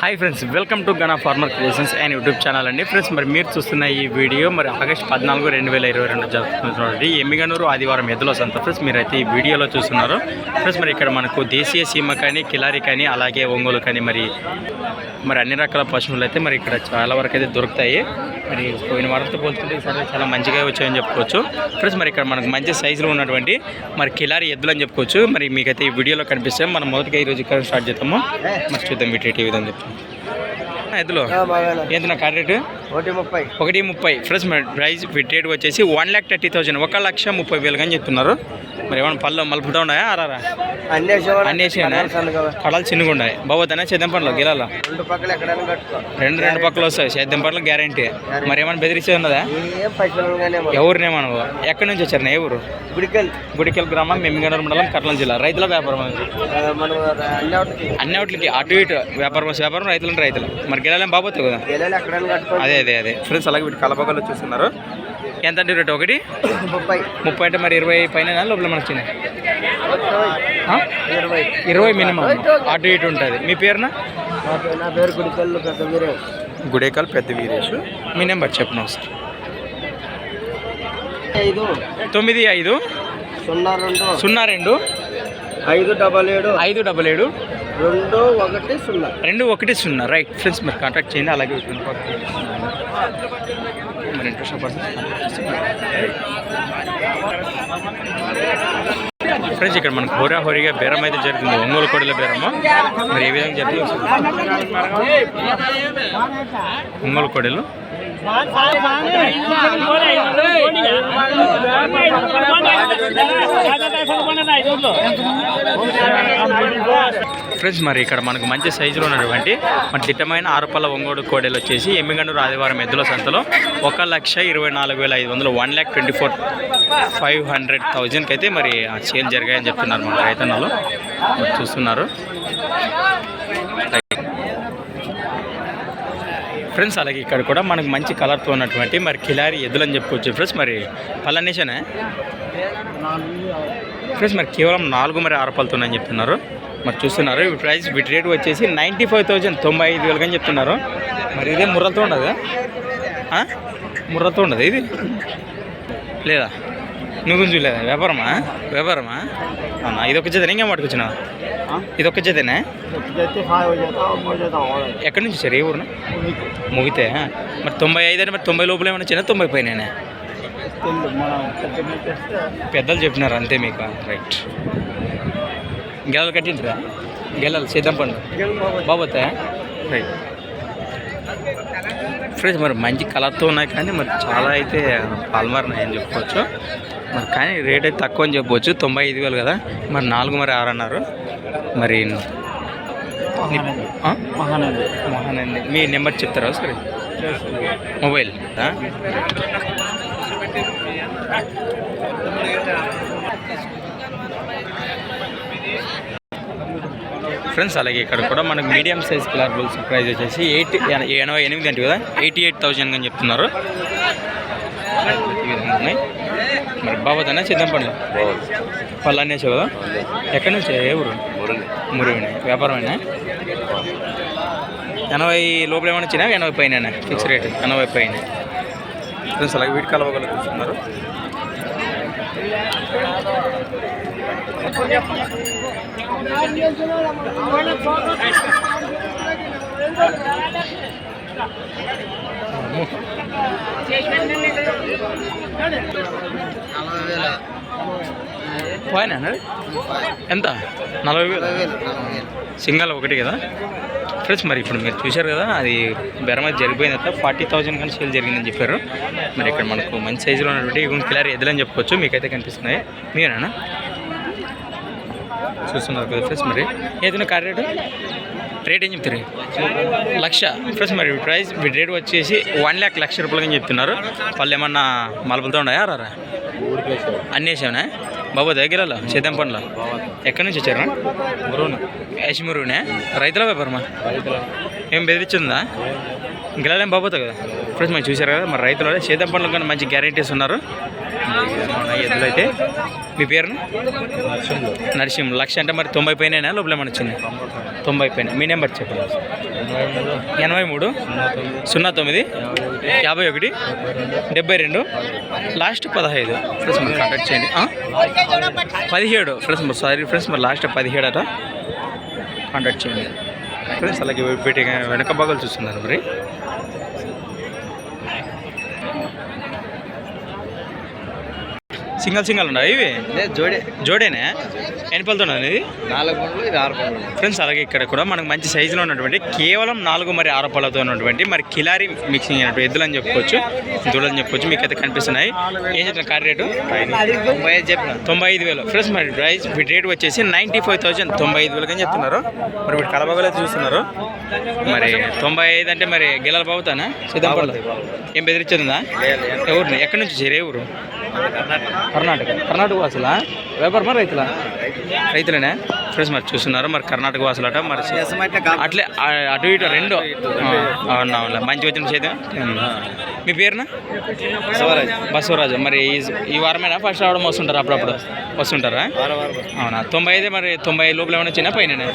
Hi friends welcome to Gana farmer creations and YouTube channel అండి. Friends మరి మీరు చూస్తున్న ఈ వీడియో మరి ఆగస్ట్ పద్నాలుగు రెండు వేల ఇరవై రెండు జరుగుతున్నటువంటి ఎమ్మిగనూరు ఆదివారం ఎదులో సంత. ఫ్రెండ్స్ మీరైతే ఈ వీడియోలో చూస్తున్నారు. ఫ్రెండ్స్ మరి ఇక్కడ మనకు దేశీయ సీమ కానీ కిలారి కానీ అలాగే ఒంగోలు కానీ మరి మరి అన్ని రకాల పశువులు అయితే మరి ఇక్కడ చాలా వరకు అయితే దొరుకుతాయి. మరి పోయిన వారంతో పోల్చుకుంటే ఈసారి చాలా మంచిగా వచ్చాయని చెప్పుకోవచ్చు. ఫ్రెండ్స్ మరి ఇక్కడ మనకు మంచి సైజులో ఉన్నటువంటి మరి కిలారి ఎద్దులు అని చెప్పుకోవచ్చు. మరి మీకైతే ఈ వీడియోలో కనిపిస్తే మనం మొదటిగా ఈరోజు ఇక్కడ స్టార్ట్ చేద్దాము. మరి చూద్దాం వీటి ఏ విధంగా చెప్తాం. ఎద్దులు. ఎంత కార్ రేటు ఒకటి ముప్పై. ఒకటి ముప్పై. ఫ్రెండ్స్ ప్రైస్ రేట్ వచ్చేసి వన్ ల్యాక్ థర్టీ థౌసండ్ ఒక లక్ష ముప్పై వేలు కానీ చెప్తున్నారు. మరి ఏమైనా పళ్ళు మలుపుతా ఉన్నాయా ఆరారా అన్ని వేసేవాడు అన్ని వేసేయనా? కడలు చిన్నగా ఉన్నాయి బాబోతానా చేద్దాం పనులు. గిరాలా రెండు రెండు రెండు పక్కలు వస్తాయి. సేద్యం పనులు గ్యారంటీ మరి ఏమైనా బెదిరించేది ఉన్నదా? ఎవరినేమో ఎక్కడి నుంచి వచ్చారు? ఏ ఊరు? గుడికెళ్ళి. గుడికెల్ గ్రామం మెమ్మిగనూరు మండలం కర్నూలు జిల్లా. రైతుల వ్యాపారం అన్ని వాటికి. అటు ఇటు వ్యాపారం వ్యాపారం రైతులు రైతులు. మరి గిరాలేం బాబోతాయి కదా? అదే అదే అదే. ఫ్రెండ్స్ అలాగే వీటి కలపగలు చూస్తున్నారు. ఎంత అంటే రేటు? ఒకటి? ముప్పై. ముప్పై అంటే మరి ఇరవై పైన లోపల మనకు? ఇరవై. ఇరవై మినిమం. అటు ఇటు ఉంటుంది. మీ పేరున? నా పేరు- గుడికెళ్ళు పెద్ద మీరే గుడేకల్ పెద్ద వీరేష్. మీ నెంబర్ చెప్పను ఒకసారి. ఐదు. తొమ్మిది ఐదు. సున్నా రెండు. సున్నా రెండు. ఐదు డబల్ ఏడు. ఐదు డబల్ ఏడు. రెండు ఒకటి సున్నా. రెండు ఒకటి సున్నా రైట్. ఫ్రెండ్స్ మీరు కాంటాక్ట్ చేయండి అలాగే వీటిని మరి ఇంట్రెస్ట్ ఫ్రెండ్స్ ఇక్కడ మనకు హోరా హోరీగా బేరం అయితే జరుగుతుంది. ఒంగోలు కోడల బేరము? మరి ఏ విధంగా జరుగుతుంది ఒంగోలు కోడలు. ఫ్రెండ్స్ మరి ఇక్కడ మనకు మంచి సైజులో ఉన్నటువంటి మన దిట్టమైన ఆరుపల్ల ఒంగోడు కోడలు వచ్చేసి ఎమ్మిగండూరు ఆదివారం ఎద్దుల సంతలో ఒక లక్ష ఇరవై నాలుగు వేల ఐదు వందలు one lakh twenty four five hundred థౌజండ్కి అయితే మరి ఆ సేల్ జరిగాయని చెప్తున్నారు మన రైతన్నలు. మరి చూస్తున్నారు. ఫ్రెండ్స్ అలాగే ఇక్కడ కూడా మనకు మంచి కలర్తో ఉన్నటువంటి మరి కిలారి ఎద్దులని చెప్పుకోవచ్చు ఫ్రెండ్స్ మరి పల్లనేషనే ఫ్రెండ్స్ మరి కేవలం నాలుగు మరి ఆరు పళ్ళతో ఉన్నాయని చెప్తున్నారు. మరి చూస్తున్నారు. ఈ ప్రైస్ వీటి రేట్ వచ్చేసి నైంటీ ఫైవ్ థౌజండ్ తొంభై ఐదు వేలు అని చెప్తున్నారు. మరి ఇదే ముర్రలతో ఉండదు? ముర్రతో ఉండదు ఇది? లేదా? నువ్వు గురించి లేదా వ్యాపారమా? వ్యాపారమా? అవునా? ఇది ఒక జతనే ఇంకేం పట్టుకొచ్చినా ఇది ఒక జతనే? ఎక్కడి నుంచి సార్ ఏ ఊరున ముగితే. మరి తొంభై ఐదు అంటే మరి తొంభై లోపల ఏమైనా వచ్చినా తొంభై పైన పెద్దలు చెప్పినారు అంతే మీకు. రైట్. గెలలు కట్టింటారా గెలలు సీతం పండు. బాబోతా రైట్ ఫ్రెండ్స్ మరి మంచి కలర్తో ఉన్నాయి కానీ మరి చాలా అయితే పాల్మారినాయని చెప్పుకోవచ్చు. మరి కానీ రేట్ అయితే తక్కువ అని చెప్పవచ్చు తొంభై ఐదు వేలు కదా? మరి నాలుగు మరి ఆరు అన్నారు. మరి ఆ? మహానంది. మీ నెంబర్ చెప్తారా సరే మొబైల్. ఫ్రెండ్స్ అలాగే ఇక్కడ కూడా మనకు medium size killer bulls price వచ్చేసి ఎయిటీ ఎనభై ఎనిమిది అంటే కదా? ఎయిటీ ఎయిట్ థౌజండ్ అని చెప్తున్నారు. ఈ విధంగా ఉన్నాయి. మరి బాబోదన్నా సిద్ధంపండి. పళ్ళు అనేసి కదా? ఎక్కడి నుంచి? ఏ ఊరు? మురివినే వ్యాపారమేనా? ఎనభై లోపల ఏమైనా వచ్చినా? ఎనభై పైన ఫిక్స్ రేట్ ఎనభై పైన. ఫ్రెండ్స్ అలాగే వీటి కలవగలు చూస్తున్నారు. పోయినా ఎంత? నలభై వేలు? సింగల్ ఒకటి కదా? ఫ్రెండ్స్ మరి ఇప్పుడు మీరు చూశారు కదా అది బెరమ జరిగిపోయింది కదా ఫార్టీ థౌజండ్ కానీ సేల్ జరిగిందని చెప్పారు. మరి ఇక్కడ మనకు మంచి సైజులో ఉన్నటువంటి ఇవి కిలర్ ఎదులని చెప్పుకోవచ్చు. మీకైతే కనిపిస్తున్నాయి. మీరేనా చూస్తున్నారు కదా ఫ్రెండ్స్ మరి. ఏదైనా కార్ రేటు రేట్ ఏం చెప్తారు? లక్ష. ఫ్రెండ్స్ మరి ప్రైస్ రేట్ వచ్చేసి వన్ ల్యాక్ లక్ష రూపాయలు అని చెప్తున్నారు. వాళ్ళు ఏమన్నా మలపలతో ఉన్నాయా? రారా? అన్నీ వేసావునా? బాబు దగ్గరలో చేద్దాం పనులు ఎక్కడి నుంచి వచ్చారు? మురువును. యశ్మురునే. రైతుల వ్యాపారమా? ఏం బెదిరించిందా? గిలాలేం బాబోతా కదా. ఫ్రెండ్స్ మరి చూశారు కదా మరి రైతులు చేద్దాం పనులు కానీ మంచి గ్యారెంటీస్ ఉన్నారు. ఎద్దులైతే. మీ పేరును? నరసింహ లక్ష అంటే మరి తొంభై పైన లోపల ఏమన్నా వచ్చింది? తొంభై పైన. మీ నెంబర్ చెప్పండి. ఎనభై మూడు. సున్నా తొమ్మిది. యాభై ఒకటి. డెబ్బై రెండు. లాస్ట్ పదహైదు. ఫ్రెండ్స్ మరి కాంటాక్ట్ చేయండి? పదిహేడు. ఫ్రెండ్స్ మరి సారీ ఫ్రెండ్స్ మరి లాస్ట్ పదిహేడు అట కాంటాక్ట్ చేయండి. ఫ్రెండ్స్ అలాగే వెనక భాగాలు చూస్తున్నారు మరి. సింగల్ సింగల్ ఉన్నాయి ఇవి? జోడి. జోడేనే? ఎన్ని పళ్ళతో ఇది నాలుగు పండ్లు ఇది ఆరు పండ్లు ఫ్రెండ్స్ అలాగే ఇక్కడ కూడా మనకు మంచి సైజులో ఉన్నటువంటి కేవలం నాలుగు మరి ఆరు పళ్ళతో ఉన్నటువంటి మరి కిలారి మిక్సింగ్ అయినట్టు ఎద్దులు అని చెప్పుకోవచ్చు దూడలు అని చెప్పుకోవచ్చు మీకు అయితే కనిపిస్తున్నాయి. ఏం చెప్తున్నా కార్ రేటు? తొంభై ఐదు చెప్పిన. తొంభై ఐదు వేలు. ఫ్రెండ్స్ మరి ప్రైస్ వీటి రేట్ వచ్చేసి నైంటీ ఫైవ్ థౌసండ్ తొంభై ఐదు అని చెప్తున్నారు. మరి వీటి కలబగలు అయితే చూస్తున్నారు. మరి తొంభై ఐదు అంటే మరి గిల్లల బాబుతానా? సిద్ధంపల్లి ఏం బెదిరించిందా ఎవరిని? ఎక్కడి నుంచి? వచ్చారు ఏ ఊరు? కర్ణాటక కర్ణాటక వాసులా వ్యాపారమా రైతులా రైతులేనే ఫ్రెండ్స్ మరి చూస్తున్నారు? మరి కర్ణాటక వాసులట మరి అట్లే అటు ఇటు రెండు. ఆ, అవునా అవునా మంచి వచ్చిన చేతి. మీ పేరునా? బసవరాజు. మరి ఈ- వారమేనా? ఫస్ట్ రావడం వస్తుంటారా అప్పుడప్పుడు? వస్తుంటారా? అవునా? తొంభై ఐదే మరి తొంభై లోపల ఏమైనా వచ్చినా పైన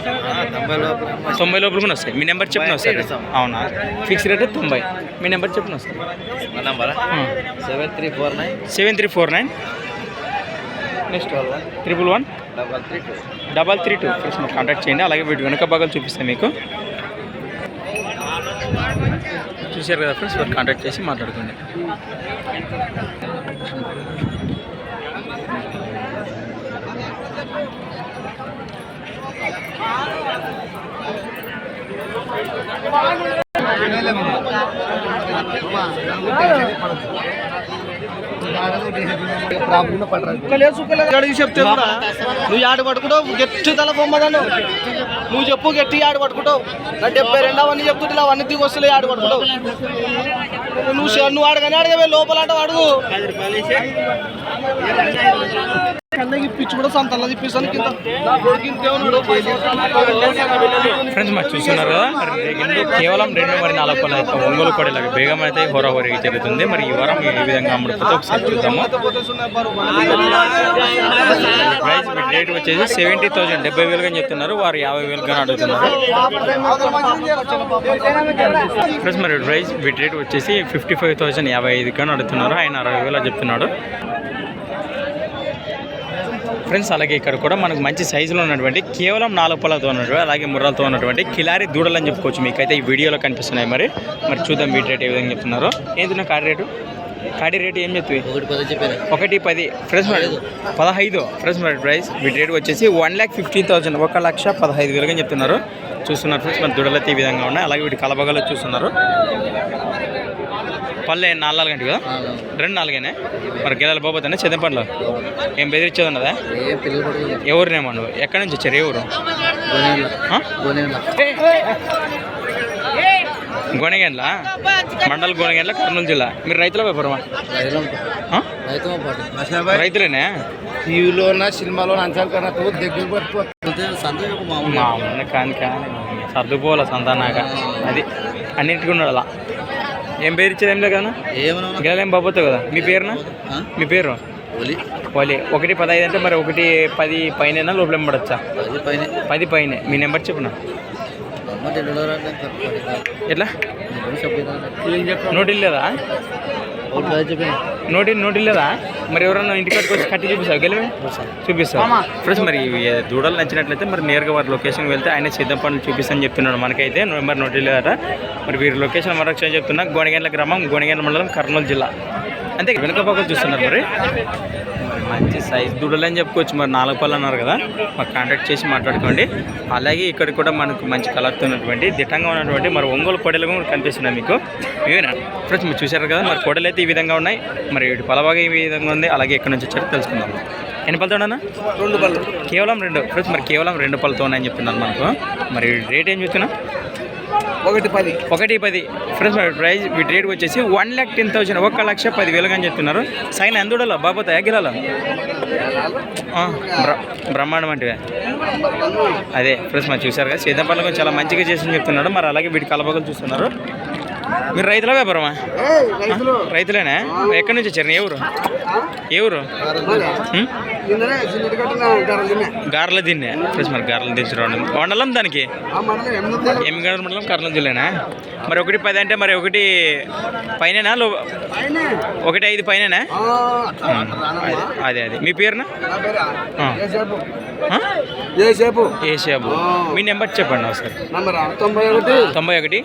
తొంభై లోపల కూడా వస్తాయి. మీ నెంబర్ చెప్పిన వస్తారు అవునా? ఫిక్స్ రేట్ తొంభై. మీ నెంబర్ చెప్పిన వస్తారు నంబరా? Seven three four nine. Seven three four nine. Next triple one double three two double three two friends మరి కాంటాక్ట్ చేయండి. అలాగే వీటి వెనక భాగాలు చూపిస్తాను మీకు. చూశారు కదా ఫ్రెండ్స్ మరి కాంటాక్ట్ చేసి మాట్లాడుకోండి. అడిగి చెప్తే కూడా నువ్వు ఆడు పట్టుకుంటావు గట్టి తల బొమ్మదాను నువ్వు చెప్పు గట్టి ఆడు పట్టుకుంటావు నా డెబ్బై రెండు అవన్నీ చెప్తుంటే అవన్నీ దిగి ఆడ ఆడు పట్టుకుంటావు నువ్వు నువ్వు ఆడగానే అడగవే లోపల అంటే అడుగు. కూడా కింద. ఫ్రెండ్స్ మరి చూస్తున్నారు కదా కేవలం రెండు మరి నాలుగు పళ్ళ ఒంగోలు కూడా ఇలాగ బేగం అయితే హోరాహోరీ జరుగుతుంది. మరి ఈ వారం ఏ విధంగా అమ్ముడుపోతే ఒకసారి చూద్దాము. ప్రైస్ రేట్ వచ్చేసి సెవెంటీ థౌసండ్ డెబ్బై వేలుగా చెప్తున్నారు. వారు యాభై వేలుగా అడుగుతున్నారు. ఫ్రెండ్స్ మరి ప్రైస్ వీటి రేట్ వచ్చేసి ఫిఫ్టీ ఫైవ్ థౌసండ్ యాభై ఐదు కానీ అడుగుతున్నారు. ఆయన అరవై వేలు చెప్తున్నాడు. ఫ్రెండ్స్ అలాగే ఇక్కడ కూడా మనకు మంచి సైజులో ఉన్నటువంటి కేవలం నాలుగు పళ్ళతో ఉన్నటువంటి అలాగే ముర్రలతో ఉన్నటువంటి కిలారి దూడలు అని చెప్పుకోవచ్చు. మీకైతే ఈ వీడియోలో కనిపిస్తున్నాయి మరి. మరి చూద్దాం వీటి రేట్ ఏ విధంగా చెప్తున్నారో. ఏంటున్నా కాడి రేటు? కాడి రేటు ఏం చెప్తుంది ఒకటి పది చెప్పాను ఒకటి పది. ఫ్రెష్ మరి పదహైదు. ఫ్రెష్ మరి ప్రైస్ వీటి రేట్ వచ్చేసి వన్ ల్యాక్ ఫిఫ్టీన్ థౌసండ్ ఒక లక్ష పదహైదు వేలుగా చెప్తున్నారు. చూస్తున్నారు ఫ్రెండ్స్ మరి దుడలైతే ఈ విధంగా ఉన్నాయి. అలాగే వీటి కలబగలు చూస్తున్నారు. పల్లె నాలుగు గంటలు కదా? రెండు నాలుగేనే? మరి గిలాల బాబోతానే చదివిన పనులు ఏం బెదిరించేది ఉన్నదా ఎవరినేమో నువ్వు? ఎక్కడి నుంచి వచ్చారు? ఆ? గోనెగండ్ల. మండల్ గోనెగండ్ల కర్నూలు జిల్లా. మీరు రైతుల. వ్యాపారమా ఆ? రైతులేనే? టీవీలో సినిమాలో అంచాలు కన్నా దగ్గర ఉన్న కాని కానీ సర్దుకోవాలి సంతానాక? అది అన్నింటికి ఉన్నాడు అలా ఏం పేరు ఇచ్చేది ఏం లేదు కదా? ఏమన్నా ఇంకా ఏం బాబోతావు కదా? మీ పేరున? మీ పేరు? వాళ్ళే ఒకటి పదహైదు అంటే మరి ఒకటి పది పైన లోపల పడచ్చా? పది పైన. మీ నెంబర్ చెప్పున ఎట్లా? నోటి లేదా నోటి నోటి లేదా మరి ఎవరన్నా ఇంటికి వచ్చి కట్టి చూపిస్తావు? గెలివి? చూపిస్తావు? ఫ్రెండ్స్ మరి దూడలు నచ్చినట్లయితే మరి నేరుగా వారి లొకేషన్కి వెళ్తే ఆయన సిద్ధం పనులు చూపిస్తాను చెప్తున్నాడు మనకైతే. మరి నోటి లేదట మరి వీరి లొకేషన్ మరొకసారి చెప్తున్నా. గోనగండ్ల గ్రామం గోనగండ్ల మండలం కర్నూలు జిల్లా. అంతే వెనుక పక్కన చూస్తున్నారు మరి. మంచి సైజ్ దూడలు అని చెప్పుకోవచ్చు. మరి నాలుగు పళ్ళు అన్నారు కదా మాకు కాంటాక్ట్ చేసి మాట్లాడుకోండి. అలాగే ఇక్కడ కూడా మనకు మంచి కలర్తో ఉన్నటువంటి దిట్టంగా ఉన్నటువంటి మరి ఒంగోలు కోడలు కూడా కనిపిస్తున్నాయి మీకు. ఇవేనా? ఫ్రెండ్స్ మీరు చూశారు కదా మరి కోడలు అయితే ఈ విధంగా ఉన్నాయి. మరి వీటి పొలబాగా ఈ విధంగా ఉంది. అలాగే ఎక్కడి నుంచి వచ్చారో తెలుసుకుందాం. ఎన్ని పళ్ళతో ఉన్నా రెండు పళ్ళు. కేవలం రెండు. ఫ్రెండ్స్ మరి కేవలం రెండు పళ్ళతో ఉన్నాయని చెప్తున్నారు మనకు. మరి రేట్ ఏం చూస్తున్నా ఒకటి పది. ఒకటి పది. ఫ్రెండ్స్ మరి ప్రైస్ వీటి రేట్ వచ్చేసి వన్ ల్యాక్ టెన్ థౌసండ్ ఒక లక్ష పది వేలుగా అని చెప్తున్నారు. సైన్ ఎందుడలో బాబోతా గిలాలో బ్రహ్మాండం అంటే అదే ఫ్రెండ్స్ మరి చూసారు కదా? సీతంపల్లి చాలా మంచిగా చేసి చెప్తున్నాడు. మరి అలాగే వీటి కలబగలు చూస్తున్నారు. మీరు రైతుల వ్యాపారమా? రైతులు. రైతులేనా? ఎక్కడి నుంచి వచ్చారు? గర్రెలు తిన్నా. గారెల దిన్నే. ఫ్రెండ్స్ మరి గారెలు మండలం దానికి? ఆ మండలం వందలు. ఎమ్మిగడ మండలం కర్నూలు జిల్లానా? మరి ఒకటి పది అంటే మరి ఒకటి పైననా? లో ఆయనే. ఒకటి ఐదు పైననా. అదే అదే. మీ పేరునా. ఏసేపు. ఏసేపు. మీ నెంబర్ చెప్పండి ఒకసారి. తొంభై ఒకటి. తొంభై ఒకటి.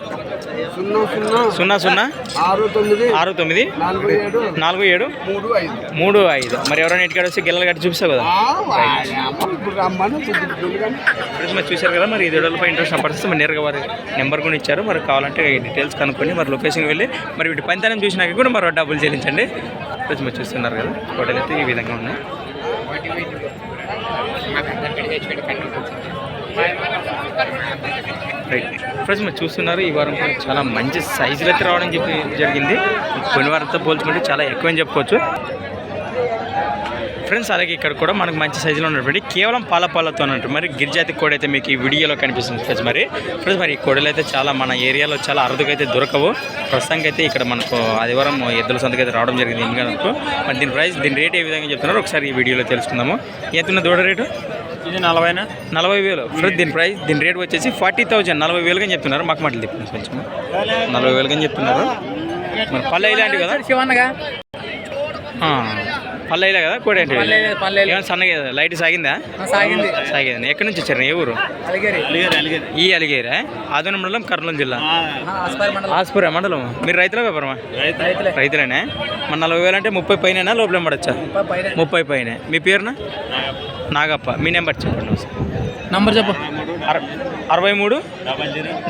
సున్నా సున్నా సున్నా సున్నా? ఆరు తొమ్మిది ఆరు తొమ్మిది? నాలుగు ఏడు నాలుగు ఏడు? మూడు ఐదు. మూడు ఐదు. మరి ఎవరైనా ఇంటికాడ వస్తే గిల్లలు కట్టి చూపిస్తావు కదా? ఆ, వాడి అమ్మ ఇప్పుడు మరి చూశారు కదా మరి ఈ వీడియోలపై ఇంట్రెస్ట్ పడితే మరి నేరుగా వారి నెంబర్ కూడా ఇచ్చారు. మరి కావాలంటే డీటెయిల్స్ కనుక్కొని మరి లొకేషన్కి వెళ్ళి మరి వీటి పనితనం చూసినాక కూడా మరి డబ్బులు చెల్లించండి. ఫ్రెండ్స్ మీరు చూస్తున్నారు కదా హోటల్ అయితే ఈ విధంగా ఉన్నాయి. రైట్ ఫ్రెండ్స్ మీరు చూస్తున్నారు ఈ వారం కూడా చాలా మంచి సైజులు అయితే రావడం చెప్పి జరిగింది. కొన్ని వారంతో పోల్చుకుంటే చాలా ఎక్కువ అని చెప్పుకోవచ్చు. ఫ్రెండ్స్ అలాగే ఇక్కడ కూడా మనకు మంచి సైజులో ఉన్నటువంటి కేవలం పాల పాలతో ఉన్నట్టు మరి గిరిజాతి కోడి అయితే మీకు ఈ వీడియోలో కనిపిస్తుంది ఫ్రెండ్స్ మరి. ఫ్రెండ్స్ మరి ఈ కోడలు అయితే చాలా మన ఏరియాలో చాలా అరుదుగా అయితే దొరకవు. ప్రస్తుతానికి అయితే ఇక్కడ మనకు ఆదివారం ఎద్దుల సంతకి అయితే రావడం జరిగింది. ఎందుకంటే మరి దీని ప్రైస్ దీని రేట్ ఏ విధంగా చెప్తున్నారో? ఒకసారి ఈ వీడియోలో తెలుసుకుందాము. ఎంత దూడ రేటు ఇది నలభైనా? నలభై వేలు. ఫ్రెండ్స్ దీని ప్రైస్ దీని రేట్ వచ్చేసి ఫార్టీ థౌజండ్. నలభై వేలుగా చెప్తున్నారు. మాకు మాటలు తిప్పింది కొంచెం. నలభై వేలుగా చెప్తున్నారు. మరి పల్లె ఇలాంటివి కదా? శివన్నగా? ఆ, పల్లె ఇలా కదా? కోడి ఏమైనా సన్నగా లైట్ సాగిందా? సాగింది. సాగింది. ఎక్కడి నుంచి వచ్చారు? ఏ ఊరు? అలిగేరి. అలిగేరి ఈ అలిగేరా? ఆదోని మండలం కర్నూలు జిల్లా. ఆస్పారి మండలం. మీరు రైతుల వ్యాపారమా? రైతులే. రైతులేనే? మన నలభై వేలు అంటే ముప్పై పైన లోపల పడచ్చా? ముప్పై పైన. మీ పేరున? నాగప్ప. మీ నెంబర్ చెప్పండి. నంబర్ చెప్పు. అర అరవై మూడు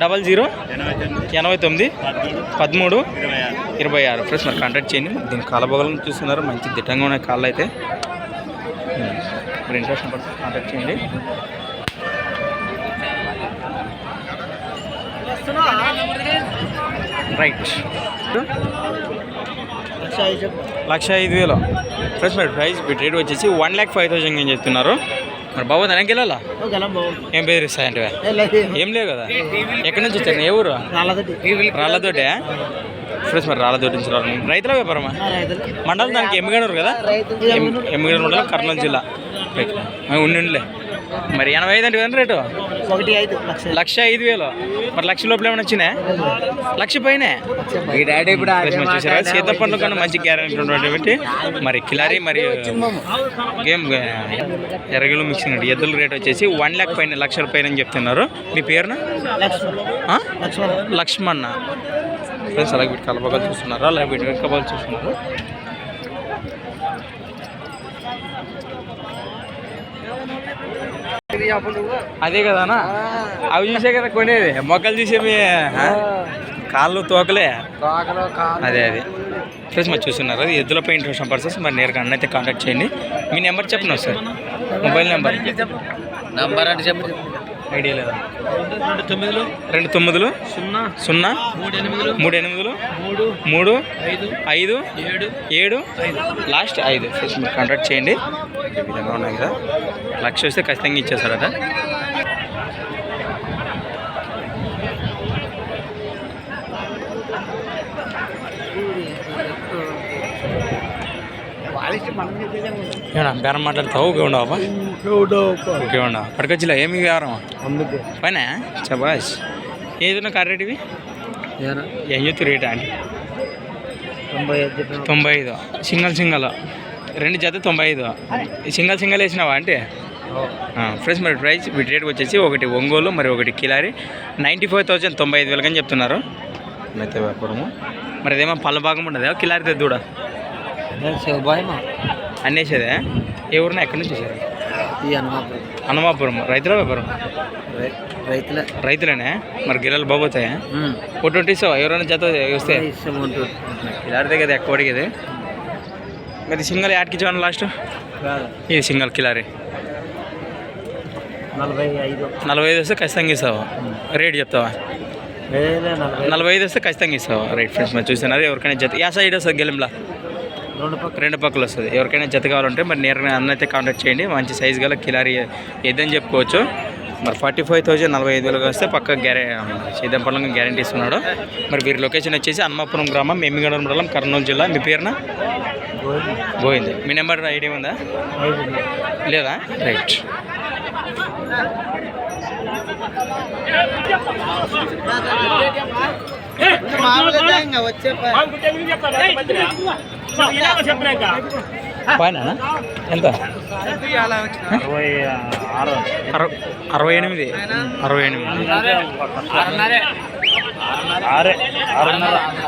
డబల్ జీరో ఎనభై తొమ్మిది పదమూడు ఇరవై ఆరు. ఫ్రెండ్స్ మరి కాంటాక్ట్ చేయండి. దీని కాలబోగలను చూస్తున్నారు. మంచి దిట్టంగా ఉన్నాయి కాళ్ళు అయితే. మరి ఇంట్రెస్ట్ కాంటాక్ట్ చేయండి. రైట్. లక్ష ఐదు వేలు. ఫ్రెండ్స్ మరి ప్రైస్ రేట్ వచ్చేసి వన్ ల్యాక్ ఫైవ్ థౌసండ్ అని చెప్తున్నారు. మరి బాబు దానికి వెళ్ళాలా? ఏం బెదిరిస్తాయంటే ఏం లేవు కదా? ఎక్కడి నుంచి వచ్చారు? ఏ ఊరు? రాళ్ళతోటే. ఫ్రెండ్స్ మరి రాళ్ళతోటి నుంచి రావాలి రైతుల వ్యాపారమా? మండలం దానికి ఎమ్మిగనూరు కదా? ఎమ్- ఎమ్మిగనూరు మండలం కర్నూలు జిల్లా. ఉండి ఉండిలే. మరి ఎనభై ఐదు అంటే కదండి రేటు? ఒకటి ఐదు లక్ష. లక్ష ఐదు వేలు. మరి లక్ష లోపల ఏమైనా వచ్చినాయి? లక్ష పైనే సీత పండ్లు కన్నా మంచి గ్యారెంటీ ఉన్నటువంటి మరి కిలారీ మరి గేమ్ ఎరగలు మిక్సింగ్ అండి ఎద్దుల రేట్ వచ్చేసి వన్ ల్యాక్ పైన లక్షల పైన అని చెప్తున్నారు. మీ పేరున? ఆ? లక్ష్మణ. ఫ్రెండ్స్ అలాగే వీటి కలపగలు చూస్తున్నారు? అలాగే వీటి వెనకబలు చూస్తున్నారు? అదే కదానా? అవి చూసే కదా కొనేది. మొక్కలు చూసే మీ? కాళ్ళు తోకలే? అదే అదే. ఫ్రెండ్స్ మరి చూస్తున్నారు? అది ఎద్దులపై ఇంట్రెస్ట్ పర్సన్స్ మరి నేరుగా అన్న అయితే కాంటాక్ట్ చేయండి. మీ నెంబర్ చెప్పండి సార్? Mobile number. నంబర్ అంటే చెప్పు. ఐడియా లేదా? రెండు తొమ్మిదిలో. రెండు తొమ్మిదిలు. సున్నా. సున్నా. మూడు ఎనిమిదిలో. మూడు ఎనిమిదిలు. మూడు. మూడు. ఐదు. ఐదు. ఏడు. ఏడు. లాస్ట్ ఐదు. కాంటాక్ట్ చేయండి. ఈ విధంగా ఉన్నాయి కదా. లక్ష వస్తే ఖచ్చితంగా ఇచ్చేస్తారట. ఏమన్నా బేరం మాట్లాడతావు ఓకే ఉండవా? ఓకే ఉండవు పట్టుకొచ్చిలా ఏమి వ్యవహారం అందుకే. పైన? చబాష్ ఏదైనా కర్రేటివి ఏం చెప్తే రేట్ అంటే తొంభై ఐదు తొంభై ఐదు సింగల్ సింగల్. రెండు జత తొంభై ఐదు సింగల్ సింగల్ వేసినావా అంటే ఫ్రెండ్స్ మరి ప్రైస్ వీటి రేట్ వచ్చేసి ఒకటి ఒంగోలు మరి ఒకటి కిలారి. నైంటీ ఫైవ్ థౌసండ్ తొంభై ఐదు వేలకని చెప్తున్నారు. అయితే వ్యాపారము. మరి అదేమో పళ్ళ భాగం ఉండదు? కిలారి దూడ. శివబాయమా అన్నేసేదే ఏ ఊరినా? ఎక్కడి నుంచి వచ్చారు ఈ అన్నమాపురం హనుమాపురం రైతుల వ్యాపారం? రైతులే. రైతులేనే? మరి గిల్లలు బాగోతాయా ఒక ట్వంటీ సో ఎవరైనా జత వస్తే? కిలారిదే కదా ఎక్కువ అడిగేది. మరి సింగల్ యాడ్కి చూడండి లాస్ట్. ఇది సింగల్ కిలారి నలభై ఐదు. నలభై ఐదు వస్తే ఖచ్చితంగా ఇస్తావా? రేట్ చెప్తావా? నలభై ఐదు. వస్తే ఖచ్చితంగా ఇస్తావా? రైట్ ఫ్రెండ్స్ మరి చూస్తున్నారు ఎవరికైనా జత. యా సైడ్ వస్తుంది గెలంలా రెండు పక్క రెండు పక్కలు వస్తుంది. ఎవరికైనా జత కావాలంటే మరి నేరుగా అన్న అయితే కాంటాక్ట్ చేయండి. మంచి సైజ్ గల కిలారి ఏదని చెప్పుకోవచ్చు. మరి ఫార్టీ ఫైవ్ థౌజండ్ నలభై ఐదు వేలకు వస్తే పక్క గ్యారె సీతంపల్లం గ్యారంటీ ఇస్తున్నాడు. మరి వీరి లొకేషన్ వచ్చేసి అన్నపురం గ్రామం మేమిగడం మండలం కర్నూలు జిల్లా. మీ పేరున? గోవింద్. మీ నెంబర్ ఐడి ఉందా? లేదా? రైట్ పైన ఎంత? అరవై అరవై ఎనిమిది. అరవై ఎనిమిది.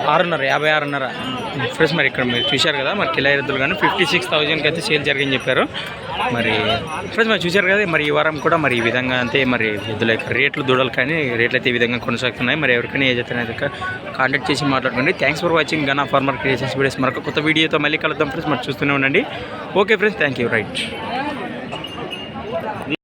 ఆరున్నర యాభై ఆరున్నర. ఫ్రెండ్స్ మరి ఇక్కడ మీరు చూశారు కదా మరి కిలా ఎద్దులు కానీ ఫిఫ్టీ సిక్స్ థౌజండ్కి అయితే సేల్ జరిగింది చెప్పారు. మరి ఫ్రెండ్స్ మరి చూశారు కదా మరి ఈ వారం కూడా మరి ఈ విధంగా అంతే మరి ఎద్దుల యొక్క రేట్లు దూడలు కానీ రేట్లు అయితే ఈ విధంగా కొనసాగుతున్నాయి. మరి ఎవరికైనా ఏదైతే కాంటాక్ట్ చేసి మాట్లాడుకోండి. Thanks for watching Gana farmer creations videos మరొక కొత్త వీడియోతో మళ్ళీ కలుద్దాం ఫ్రెండ్స్. మరి చూస్తూనే ఉండండి. Okay friends thank you right